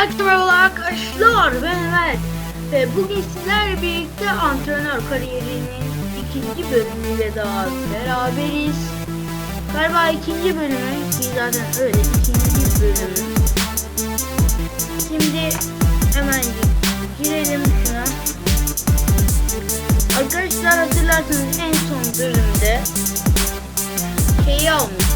Herkese merhaba arkadaşlar ben Ömer ve bugün sizlerle birlikte antrenör kariyerinin ikinci bölümüyle daha beraberiz. Galiba ikinci bölümü ki zaten öyle ikinci bölümü. Şimdi hemen girelim şuna. Arkadaşlar hatırlarsanız en son bölümde şeyi almıştık.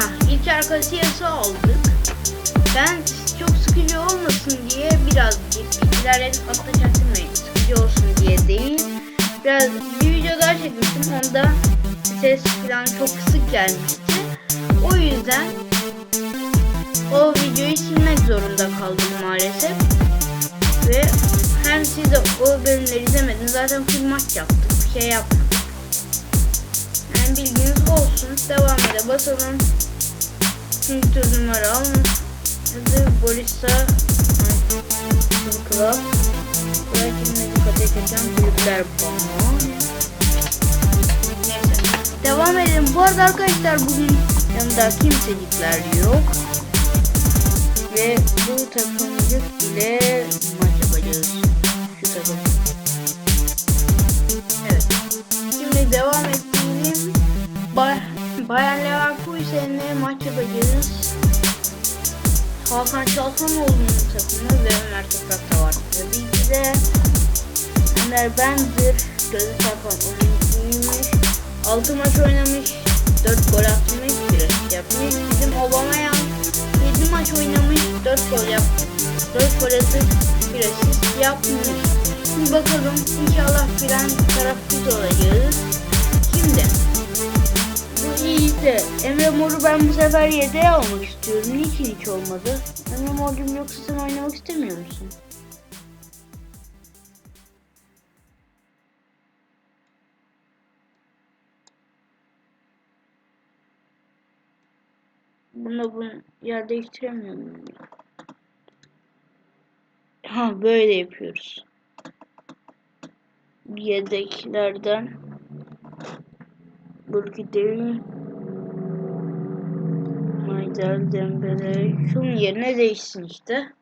Ha, ilk arkadaşıyası aldık. Ben çok sıkıcı olmasın diye birazcık bilgilerle atla çaktırmayın. Sıkıcı olsun diye değil. Biraz bir video daha çekmiştim. Onda ses falan çok kısık gelmişti. O yüzden o videoyu silmek zorunda kaldım maalesef. Ve hem siz de o bölümleri izlemediniz. Zaten full maç yaptık. Bir şey yapmadık. Yani bilginiz olsun. Devam ede basalım. Çünkü tur numara almış. Hadi Borisa Club. Belki dikkat çeken kulüpler puanı. Neyse. Devam edelim. Bu arada arkadaşlar bugün yanında kimsecikler yok. Ve bu takımcık ile maç yapacağız. Şu takım. Evet. Şimdi devam ettiğim Bay Bayan Leverkusen'le maç yapacağız. Hakan Çalhanoğlu'nun takımı ve Ömer Toprak da var. Tabii ki de Ömer Bendir, Gözü Çarpan oyuncuymuş. 6 maç oynamış, 4 gol atmış, 1 asist yapmış. Bizim Aubameyang 7 maç oynamış, 4 gol yapmış. 4 gol atıp 1 asist yapmış. Şimdi bakalım inşallah filan taraf biz olacağız. Şimdi bu iyi de Emre Mor'u ben bu sefer yedeğe almak istiyorum. Niçin hiç olmadı? Emre Mor'cum yoksa sen oynamak istemiyor musun? Bunda bunu yer değiştiremiyor muyum? Ha böyle yapıyoruz. Yedeklerden Burki değil. Maydel Dembele. Şunun yerine değişsin işte.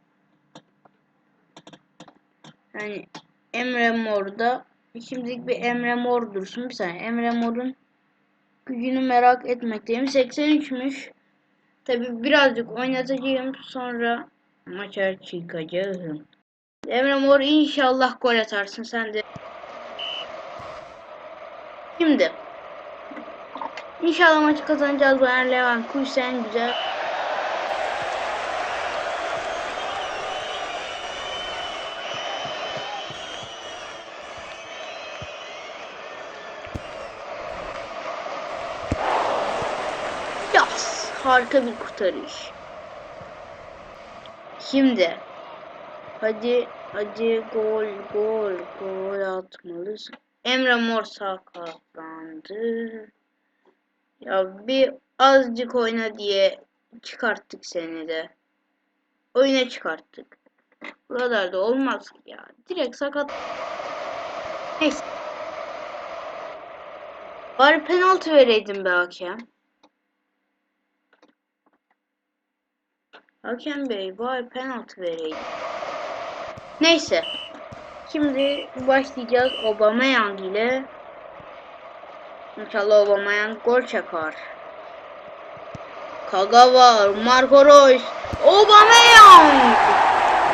Yani Emre Mor'da şimdilik bir Emre Mor dursun. Bir saniye. Emre Mor'un gücünü merak etmekteyim. 83'müş. Tabi birazcık oynatacağım. Sonra maça çıkacağım. Emre Mor inşallah gol atarsın sen de. Şimdi İnşallah maçı kazanacağız Bayern Leverkusen güzel. Yas, harika bir kurtarış. Şimdi hadi hadi gol gol gol atmalısın. Emre Mor sakatlandı. Ya bir azıcık oyna diye çıkarttık seni de. Oyuna çıkarttık. Buralarda olmaz ki ya. Direkt sakat. Neyse. Bari penaltı vereydin be hakem. Hakem bey bari penaltı vereydin. Neyse. Şimdi başlayacağız Aubameyang ile. İnşallah Aubameyang gol çakar. Kagawa, Marco Reus, Aubameyang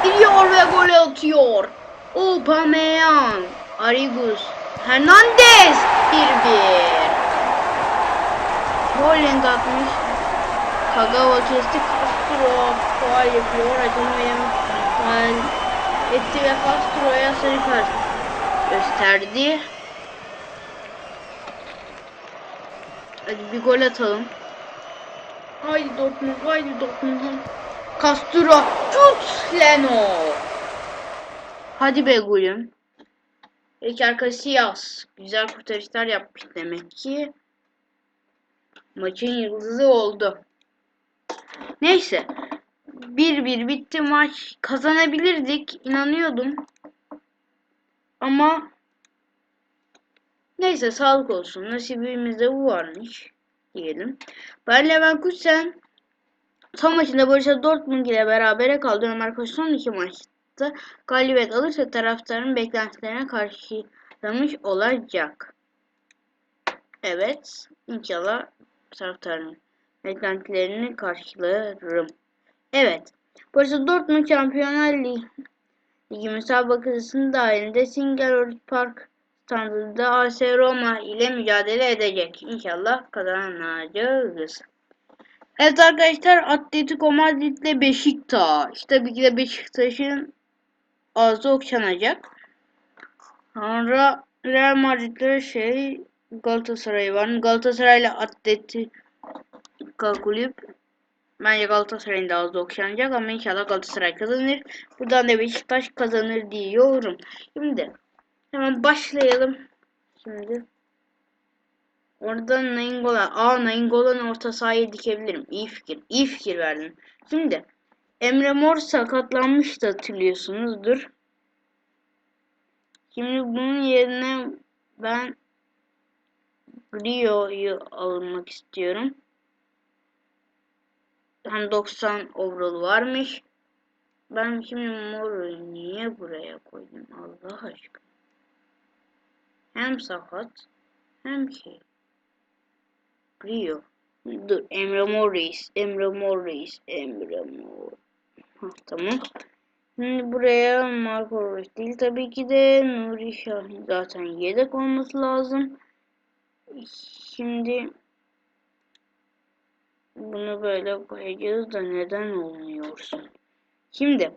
gidiyor ve gol atıyor. Aubameyang, Arigus, Hernandez 1-1. Holland atmış. Kagawa kesti. Castro faal yapıyor. Acımaya faal etti ve Castro'ya sarı kart gösterdi. Hadi bir gol atalım. Haydi Dortmund, haydi Dortmund. Castro, tut Leno. Hadi be gülüm. Peki arkadaşı yaz. Güzel kurtarışlar yapmış demek ki. Maçın yıldızı oldu. Neyse. 1-1 bitti maç. Kazanabilirdik. inanıyordum. Ama neyse sağlık olsun. Nasibimizde bu varmış. diyelim. Bayer Leverkusen son maçında Borussia Dortmund ile berabere kaldı. Ömer Koç son iki maçta galibiyet alırsa taraftarın beklentilerine karşılamış olacak. Evet. İnşallah taraftarın beklentilerini karşılarım. Evet. Borussia Dortmund Şampiyonlar Ligi, Ligi müsabakasının dahilinde Single Park standında AS Roma ile mücadele edecek. İnşallah kazanacağız. Evet arkadaşlar Atletico Madrid ile Beşiktaş. Tabii ki de Beşiktaş'ın ağzı okşanacak. Sonra Real Madrid'le şey Galatasaray var. Galatasaray ile Atletico Kulüp Bence Galatasaray'ın da ağzı okşanacak ama inşallah Galatasaray kazanır. Buradan da Beşiktaş kazanır diyorum. Şimdi hemen başlayalım. Şimdi Oradan Nainggolan. Aa Nainggolan'ı orta sahaya dikebilirim. İyi fikir. İyi fikir verdim. Şimdi Emre Mor sakatlanmıştı hatırlıyorsunuzdur. Şimdi bunun yerine ben Rio'yu almak istiyorum. Hem 90 overall varmış. Ben şimdi Mor'u niye buraya koydum Allah aşkına. Hem sakat hem şey. Rio. Dur Emre Morris. Emre Morris. Emre Mor. Hah, tamam. Şimdi buraya Marco Reus değil tabii ki de Nuri Şahin zaten yedek olması lazım. Şimdi bunu böyle koyacağız da neden olmuyorsun? Şimdi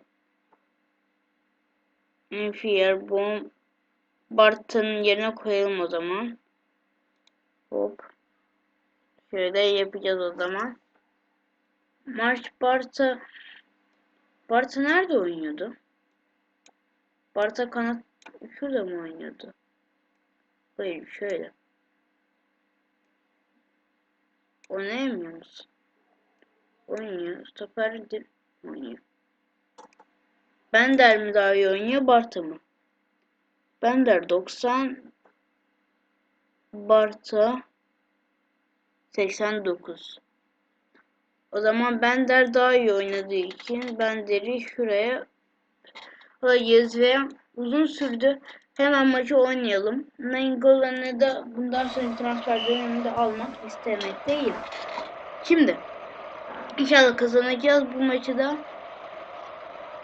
Enfier Bomb Bart'ın yerine koyalım o zaman. Hop. Şöyle yapacağız o zaman. Marş Bart'a Bart'a nerede oynuyordu? Bart'a kanat şurada mı oynuyordu? Hayır şöyle. Oynayamıyor musun? Oynuyor. Stoperdir. Oynuyor. Bender mi daha iyi oynuyor? Barta mı? Bender 90. Barta 89. O zaman Bender daha iyi oynadığı için Bender'i şuraya alacağız ve uzun sürdü. Hemen maçı oynayalım. Nainggolan'ı da bundan sonra transfer döneminde almak istemekteyim. Şimdi inşallah kazanacağız bu maçı da.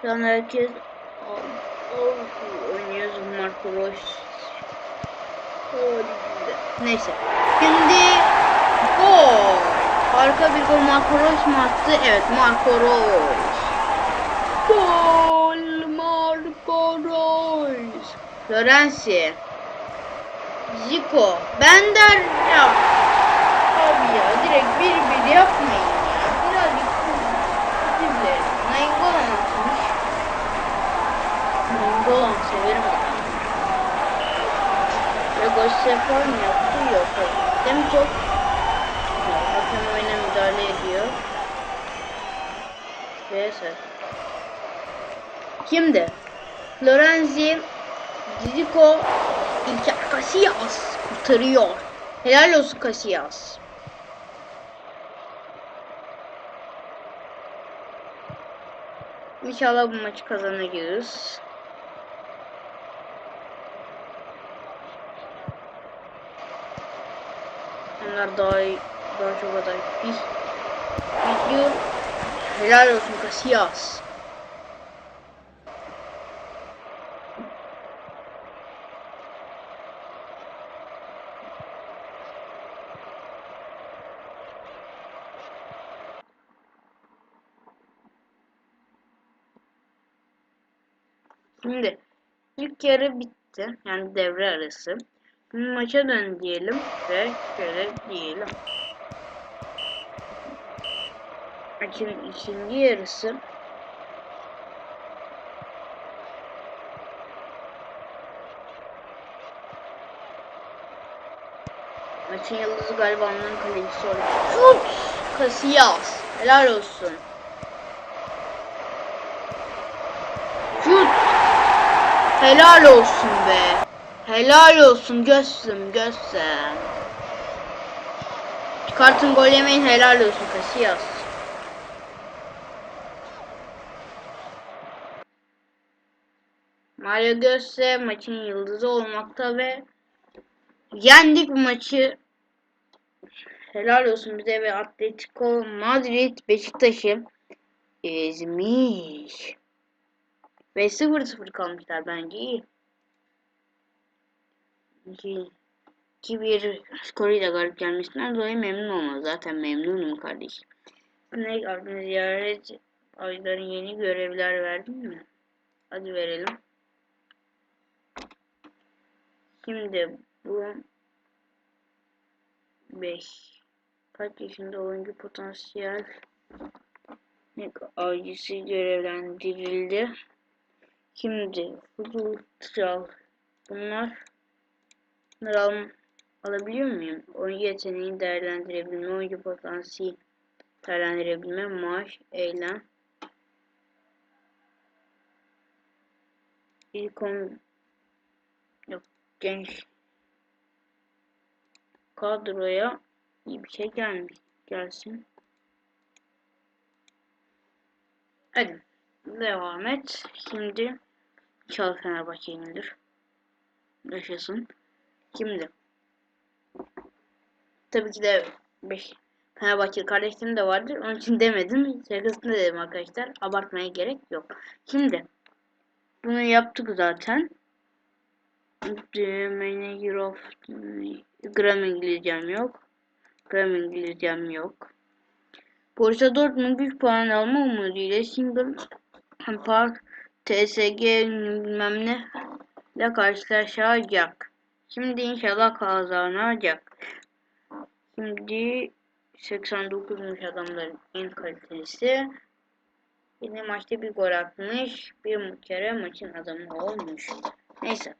Şu an herkes oynuyoruz Marco Reus. Neyse. Şimdi gol. Harika bir gol Marco Reus mu attı? Evet Marco Reus. Gol Marco Reus. Florenzi. Zico. Bender ya. Abi ya direkt bir bir yapmayın ya. Birazcık. Nainggolan atmış. Nainggolan severim adamı. Sefer mi yaptı? Yok. top? Yok, Hakem oyuna müdahale ediyor. Ve sen. Kimdi? Florenzi Zico İlker Casillas kurtarıyor. Helal olsun Casillas. İnşallah bu maçı kazanacağız. Onlar daha iyi, daha çok aday. Bir video helal olsun Casillas. Şimdi ilk yarı bitti. Yani devre arası. Maça dön diyelim ve şöyle diyelim. Maçın ikinci yarısı Maçın yıldızı galiba onların kalecisi olacak. Şut! Helal olsun. Şut! Helal olsun be. Helal olsun Gössüm Gössüm. Çıkartın gol yemeyin helal olsun Casillas. Mario Götze maçın yıldızı olmakta ve yendik bu maçı. Helal olsun bize ve Atletico Madrid Beşiktaş'ı ezmiş. Ve 0-0 kalmışlar bence iyi. 2-1 skoruyla galip gelmesinden dolayı memnun olmaz. Zaten memnunum kardeşim. Ne yaptın ziyaret ayların yeni görevler verdin mi? Hadi verelim. Şimdi bu 5 kaç yaşında oyuncu potansiyel avcısı görevlendirildi. Şimdi futbol tral bunlar bunları al, alabiliyor muyum? Oyuncu yeteneğini değerlendirebilme, oyuncu potansiyeli değerlendirebilme, maaş, eylem. İlk on yok genç kadroya iyi bir şey gelmiş gelsin. Hadi devam et. Şimdi inşallah Fenerbahçe yenilir. Yaşasın. Şimdi tabii ki de 5 Fenerbahçe kardeşlerim de vardır. Onun için demedim. Şakasını dedim arkadaşlar. Abartmaya gerek yok. Şimdi bunu yaptık zaten. Manager of Gram İngilizcem yok. Gram İngilizcem yok. Borussia Dortmund güç puan alma umuduyla Single Park TSG bilmem ne ile karşılaşacak. Şimdi inşallah kazanacak. Şimdi 89'muş adamların en kalitelisi. Yine maçta bir gol atmış. Bir kere maçın adamı olmuş. Neyse.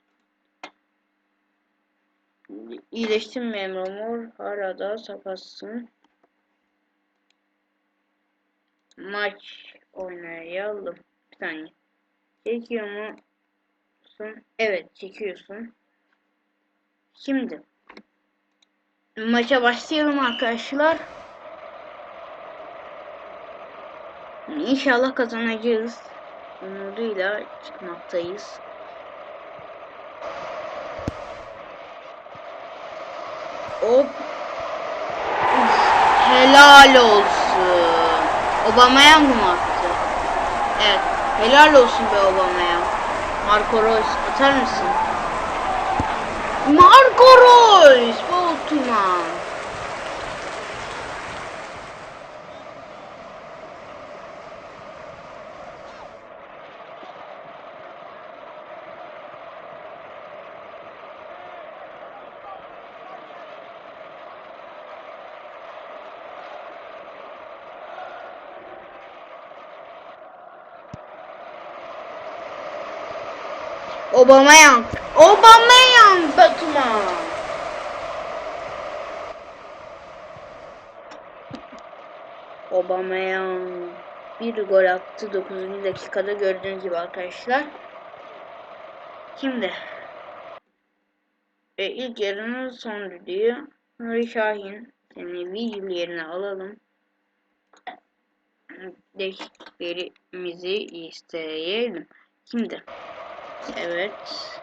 İyileştin mi Emre Mor? Hala da sakatsın. Maç oynayalım. Bir saniye. Çekiyor musun? Evet çekiyorsun. Şimdi maça başlayalım arkadaşlar. İnşallah kazanacağız. Umuduyla çıkmaktayız. Hop. Helal olsun. Obama'ya mı attı? Evet. Helal olsun be Obama'ya. Marco Reus atar mısın? Marco Reus! Boltman. Obamayan. Obamayan Batman. Obamayan bir gol attı 9. dakikada gördüğünüz gibi arkadaşlar. Şimdi e, ilk yarının son düdüğü Nuri Şahin seni Vigil yerine alalım. Değişikliklerimizi isteyelim. Şimdi Evet.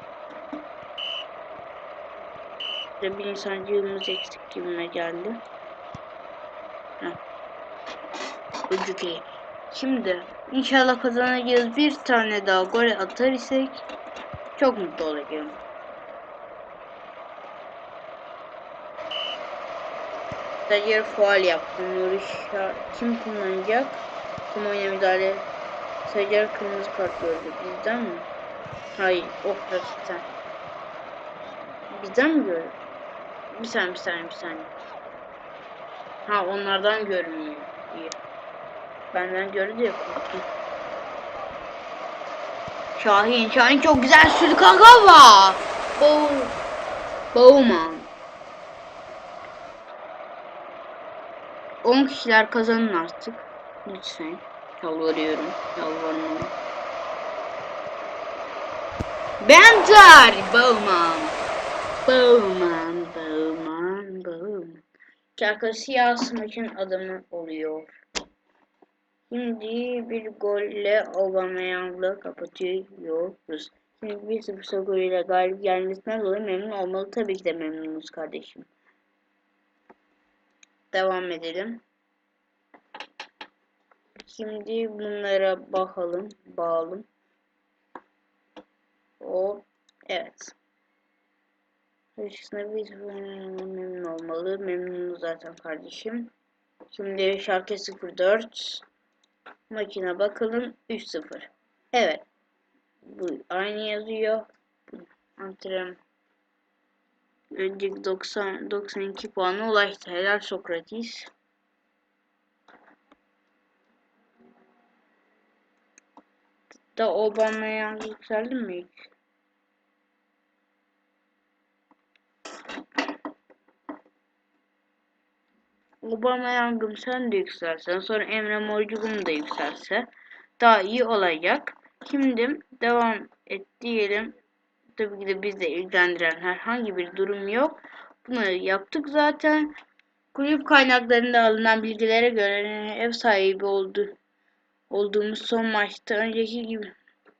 İşte bir insancığımız eksik gibime geldi. Heh. Ucukey. Şimdi inşallah kazanacağız. Bir tane daha gol atar isek çok mutlu olacağım. Stajyer faal yaptı. Nuri kim kullanacak? Oyuna müdahale? Stajyer kırmızı kart gördü. Bizden mi? Hayır, oh rakipten. Bizden mi görüyor? Bir saniye, bir saniye, bir saniye. Ha, onlardan görünmüyor. İyi. Benden gördü ya korktum. Şahin, Şahin çok güzel sürdü kanka var. Bow, Bowman. 10 kişiler kazanın artık. Lütfen. Yalvarıyorum. Bowman. Bowman, Bowman, Bowman. Şarkısı yaz maçın adamı oluyor. Şimdi bir golle Aubameyang'la kapatıyoruz. Şimdi 1-0 skoruyla galip gelmesinden dolayı memnun olmalı. Tabii ki de memnunuz kardeşim. Devam edelim. Şimdi bunlara bakalım. Bağalım. O evet. Karşısında bir memnun olmalı. Memnunuz zaten kardeşim. Şimdi şarkı 04 makine bakalım 3-0. Evet. Bu aynı yazıyor. Antrenman. Önceki 90 92 puanı ulaştı. Helal Sokrates. Da Aubameyang yükseldi mi hiç? Aubameyang'ım sen de yükselsen sonra Emre Morcuk'um da yükselse daha iyi olacak. Şimdi devam et diyelim. Tabii ki de bizde ilgilendiren herhangi bir durum yok. Bunu yaptık zaten. Kulüp kaynaklarında alınan bilgilere göre ev sahibi oldu. Olduğumuz son maçta önceki gibi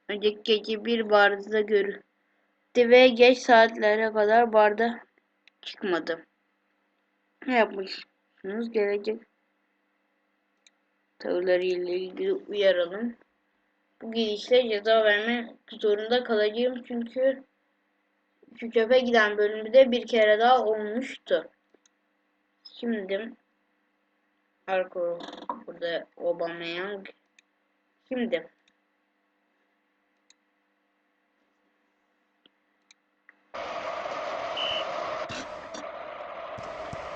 önceki gece bir barda görüldü ve geç saatlere kadar barda çıkmadı. Ne yapmışsınız? Gelecek tavırları ile ilgili uyaralım. Bu gidişle ceza vermek zorunda kalacağım çünkü şu çöpe giden bölümde bir kere daha olmuştu. Şimdi Arko burada Aubameyang Şimdi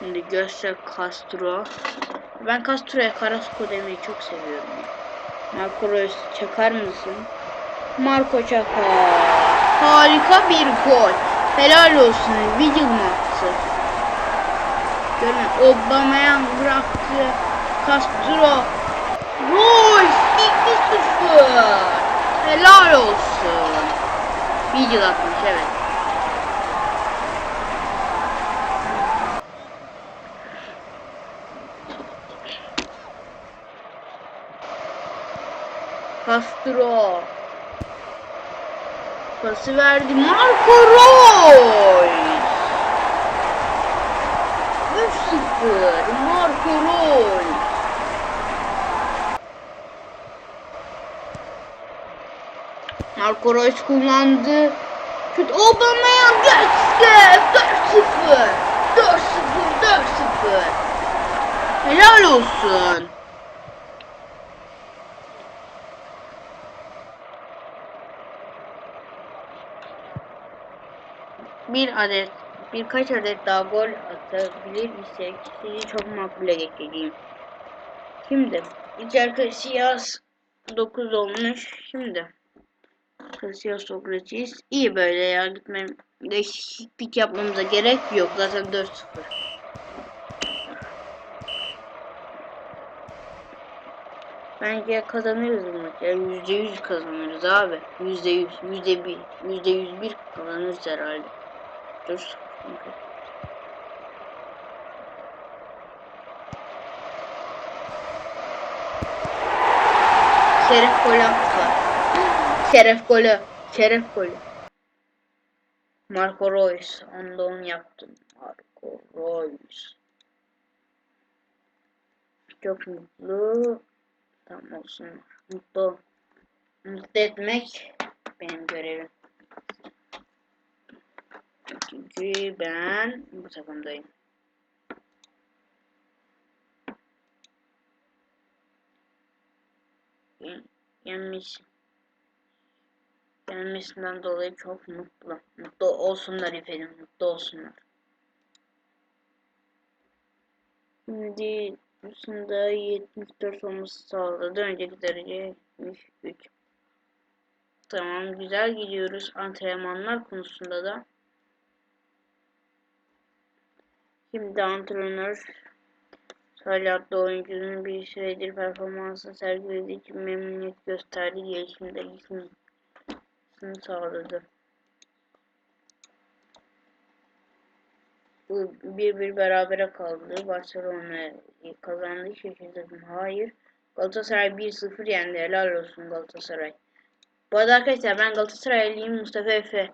Şimdi Göster Castro. Ben Castro'ya Carrasco demeyi çok seviyorum. Marco Reus çakar mısın? Marco çakar. Harika bir gol. Helal olsun. Vigil attı? Görün Aubameyang bıraktı. Castro. Reus 2-0. Helal olsun. Vigil atmış evet. Castro. Pası verdi. Marco Reus. 3-0. Marco Reus. Marco Reus kullandı. Şut Aubameyang geçti. 4-0. 4-0. 4-0. Helal olsun. Bir adet birkaç adet daha gol atabilir isek sizi çok makbule getireyim. Şimdi İçer Casillas 9 olmuş. Şimdi Casillas Sokrates iyi böyle ya gitmem değişiklik yapmamıza gerek yok. Zaten 4-0. Bence kazanırız bu maçı. Yani %100 kazanırız abi. %100, %1, %101 kazanırız herhalde. Dur. Şeref golü attılar. Şeref golü. Şeref golü. Marco Reus. Onda onu yaptım. Marco Reus. Çok mutlu. Tamam olsun. Mutlu. Mutlu etmek benim görevim. Çünkü ben bu takımdayım. Yenmiş. Yenmesinden dolayı çok mutlu. Mutlu olsunlar efendim. Mutlu olsunlar. Şimdi Aslında 74 olması sağladı. Önceki derece 73. Tamam güzel gidiyoruz antrenmanlar konusunda da. Şimdi antrenör Salihli oyuncunun bir süredir performansını sergilediği için memnuniyet gösterdi. Gelişimde gitmesini sağladı. Bu bir bir berabere kaldı. Barcelona kazandı. Şaşırdım. Hayır. Galatasaray 1-0 yendi. Helal olsun Galatasaray. Bu arada arkadaşlar ben Galatasaraylıyım. Mustafa Efe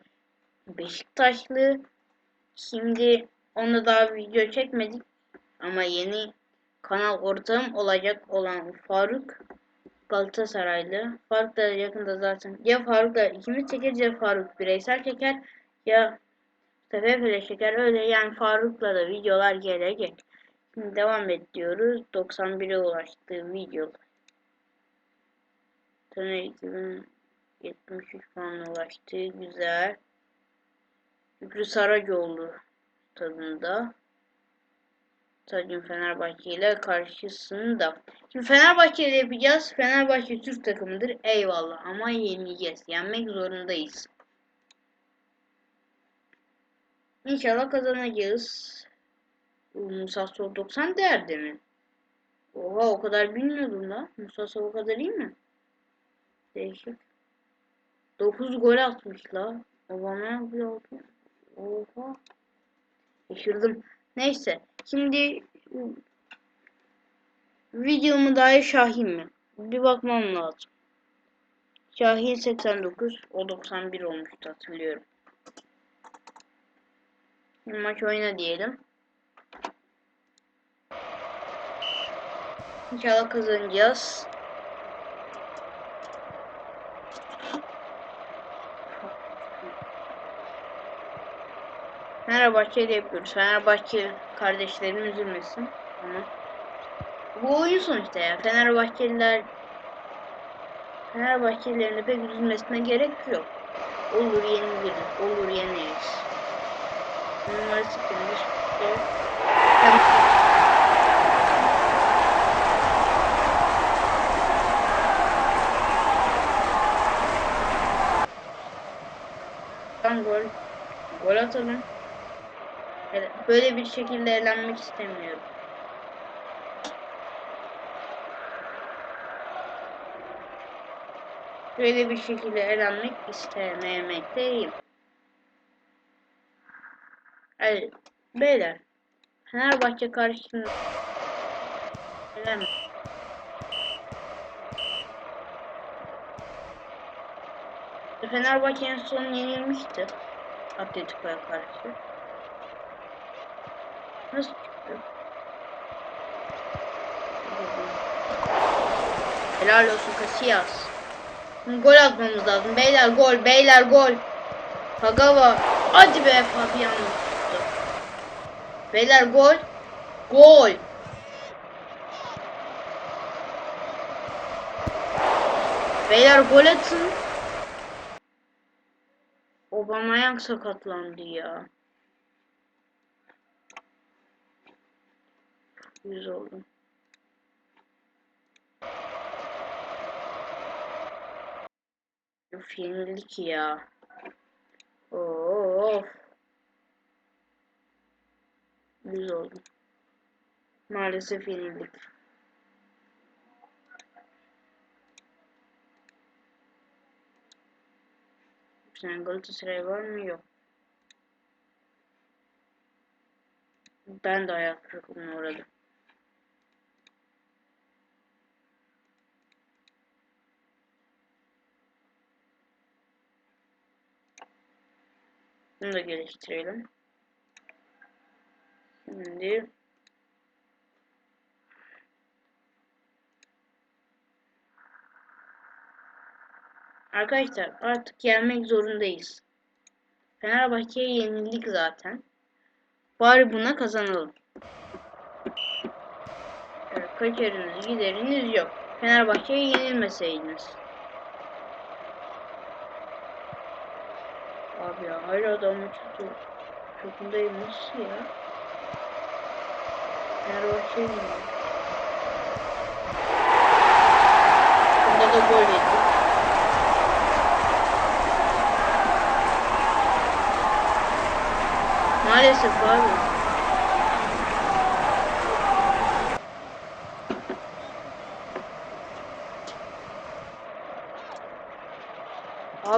Beşiktaşlı. Şimdi onunla daha video çekmedik. Ama yeni kanal ortağım olacak olan Faruk Galatasaraylı. Faruk da yakında zaten. Ya Faruk'la ikimiz çekeriz ya Faruk bireysel çeker ya Mustafa Efe çeker. Öyle yani Faruk'la da videolar gelecek. Şimdi devam ediyoruz. 91'e ulaştı video. Taner 2073 puanla ulaştı. Güzel. Şükrü Saracoğlu tadında. Stadyum Fenerbahçe ile karşısında. Şimdi Fenerbahçe ile yapacağız. Fenerbahçe Türk takımıdır. Eyvallah ama yeneceğiz. Yenmek zorundayız. İnşallah kazanacağız. Musa Sol 90 değerde mi? Oha o kadar bilmiyordum da. Musa Sol o kadar iyi mi? Değişik. 9 gol atmış la. Obama oldu. Oha. Şaşırdım. Neyse. Şimdi videomu dair Şahin mi? Bir bakmam lazım. Şahin 89, o 91 olmuştu hatırlıyorum. Maç oyna diyelim. İnşallah kazanacağız. Fenerbahçe ile yapıyoruz. Fenerbahçe kardeşlerim üzülmesin. Ama bu oyun sonuçta ya. Fenerbahçeliler Fenerbahçelilerin de pek üzülmesine gerek yok. Olur yeniliriz. Olur yeneriz. Numarası kimmiş? Tamam. Tam gol. Gol atalım. Böyle bir şekilde eğlenmek istemiyorum. Böyle bir şekilde eğlenmek istememekteyim. Evet, beyler. Fenerbahçe karşısında eğlenmek. Fenerbahçe en son yenilmişti. Atletico'ya karşı. Nasıl çıktı? Helal olsun Casillas. Gol atmamız lazım. Beyler gol, beyler gol. Kagawa. Hadi be Fabian tuttu. Beyler gol. Gol. Beyler gol atın. Aubameyang sakatlandı ya. Yüz oldum. Of yenildik ya. Of. Yüz oldum. Maalesef yenildik. Sen Galatasaray var mı? Yok. Ben de ayak kırıklığına uğradım. Bunu da geliştirelim. Şimdi Arkadaşlar artık gelmek zorundayız. Fenerbahçe'ye yenildik zaten. Bari buna kazanalım. Evet, kaçarınız gideriniz yok. Fenerbahçe'ye yenilmeseydiniz. Abi ya hala adamın çok çokundayım nasıl ya? Fenerbahçe'ye yenildik. Bunda da gol yedik. Maalesef abi.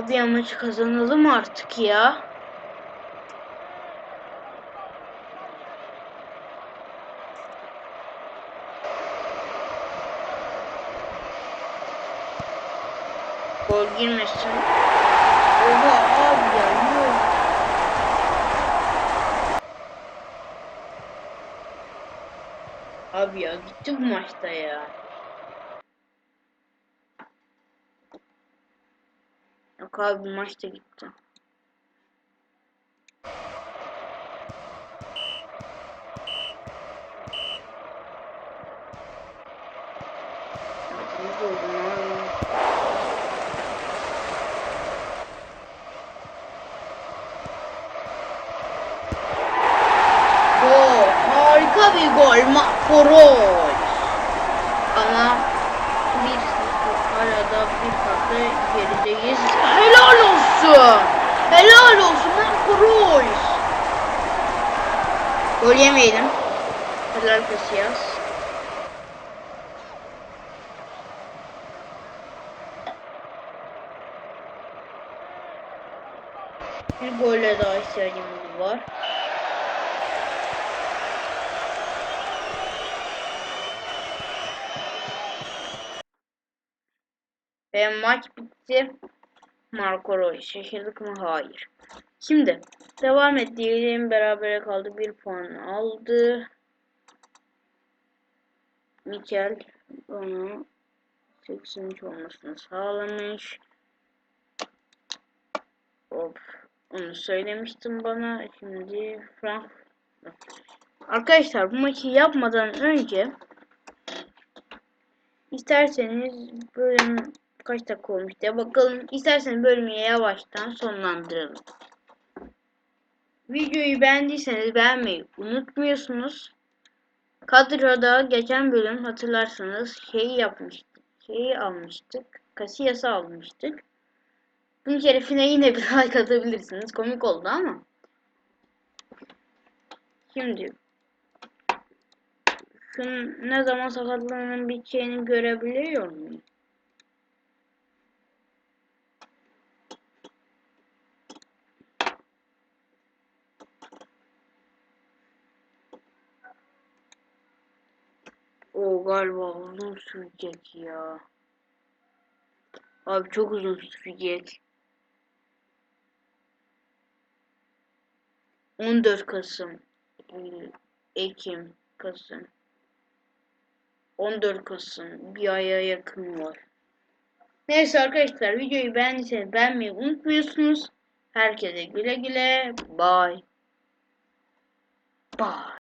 Abi Adlia maçı kazanalım artık ya. Gol girmesin. Oha abi ya. Abi ya gitti bu maçta ya. Yok abi bu maçta gitti. Ne oldu lan? Gol. Harika bir gol. Marco Reus. Ama bir hala da bir farklı gerideyiz. Helal olsun. Helal olsun Marco Reus. Gol yemeyelim. Helal Casillas. Bir golle daha ihtiyacımız var. Ve maç bitti. Marco Reus. Şaşırdık mı? Hayır. Şimdi devam et diyelim. Berabere kaldı. Bir puan aldı. Mikel onu 83 olmasını sağlamış. Hop. Onu söylemiştim bana. Şimdi Frank. Arkadaşlar bu maçı yapmadan önce isterseniz bölüm kaç dakika olmuş diye bakalım. İsterseniz bölümü yavaştan sonlandıralım. Videoyu beğendiyseniz beğenmeyi unutmuyorsunuz. Kadroda geçen bölüm hatırlarsanız şeyi yapmıştık. Şeyi almıştık. Kasiyası almıştık. Bunun şerefine yine bir like atabilirsiniz. Komik oldu ama. Şimdi şunun ne zaman sakatlığının biteceğini görebiliyor muyum? O galiba uzun sürecek ya. Abi çok uzun sürecek. 14 Kasım, Eylül, Ekim, Kasım. 14 Kasım bir aya yakın var. Neyse arkadaşlar videoyu beğendiyseniz beğenmeyi unutmuyorsunuz. Herkese güle güle. Bye. Bye.